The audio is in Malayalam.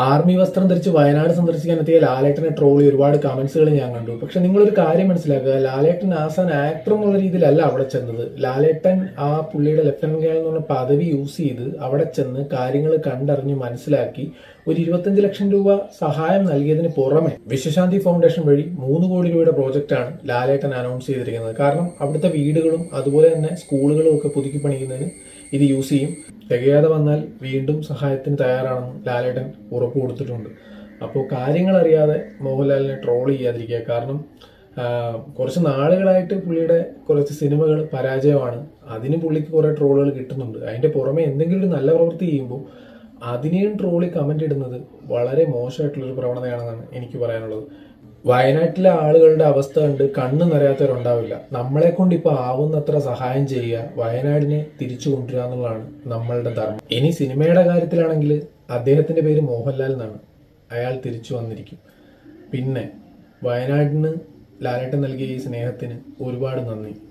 ആർമി വസ്ത്രം ധരിച്ച് വയനാട് സന്ദർശിക്കാൻ എത്തിയ ലാലേട്ടനെ ട്രോളി ഒരുപാട് കമന്റ്സുകൾ ഞാൻ കണ്ടു. പക്ഷെ നിങ്ങളൊരു കാര്യം മനസ്സിലാക്കുക ലാലേട്ടൻ ആസാൻ ആക്ടർ എന്നുള്ള രീതിയിലല്ല അവിടെ ചെന്നത്. ലാലേട്ടൻ ആ പുള്ളിയുടെ ലെഫ്റ്റനന്റ് കേണൽ എന്നുള്ള പദവി യൂസ് ചെയ്ത് അവിടെ ചെന്ന് കാര്യങ്ങൾ കണ്ടറിഞ്ഞ് മനസ്സിലാക്കി ഒരു ഇരുപത്തഞ്ച് ലക്ഷം രൂപ സഹായം നൽകിയതിന് പുറമെ വിശ്വശാന്തി ഫൗണ്ടേഷൻ വഴി മൂന്ന് കോടി രൂപയുടെ പ്രോജക്റ്റാണ് ലാലേട്ടൻ അനൗൺസ് ചെയ്തിരിക്കുന്നത്. കാരണം അവിടുത്തെ വീടുകളും അതുപോലെ തന്നെ സ്കൂളുകളും ഒക്കെ പുതുക്കി പണിയുന്നതിന് ഇത് യൂസ് ചെയ്യും. തികയാതെ വന്നാൽ വീണ്ടും സഹായത്തിന് തയ്യാറാണെന്ന് ലാലേട്ടൻ ഉറപ്പ് കൊടുത്തിട്ടുണ്ട്. അപ്പോൾ കാര്യങ്ങൾ അറിയാതെ മോഹൻലാലിനെ ട്രോൾ ചെയ്യാതിരിക്കുക. കാരണം കുറച്ച് നാളുകളായിട്ട് പുള്ളിയുടെ കുറച്ച് സിനിമകൾ പരാജയമാണ്. അതിന് പുള്ളിക്ക് കുറേ ട്രോളുകൾ കിട്ടുന്നുണ്ട്. അതിന്റെ പുറമെ എന്തെങ്കിലും ഒരു നല്ല പ്രവൃത്തി ചെയ്യുമ്പോൾ അതിനെയും ട്രോളി കമന്റ് ഇടുന്നത് വളരെ മോശമായിട്ടുള്ളൊരു പ്രവണതയാണെന്നാണ് എനിക്ക് പറയാനുള്ളത്. വയനാട്ടിലെ ആളുകളുടെ അവസ്ഥ കണ്ട് കണ്ണ് നിറയാത്തവരുണ്ടാവില്ല. നമ്മളെ കൊണ്ട് ഇപ്പൊ ആവുന്നത്ര സഹായം ചെയ്യുക വയനാടിനെ തിരിച്ചു കൊണ്ടുവരിക എന്നുള്ളതാണ് നമ്മളുടെ ധർമ്മം. ഇനി സിനിമയുടെ കാര്യത്തിലാണെങ്കിൽ അദ്ദേഹത്തിന്റെ പേര് മോഹൻലാൽ എന്നാണ്. അയാൾ തിരിച്ചു വന്നിരിക്കും. പിന്നെ വയനാടിന് ലാലേട്ടൻ നൽകിയ ഈ സ്നേഹത്തിന് ഒരുപാട് നന്ദി.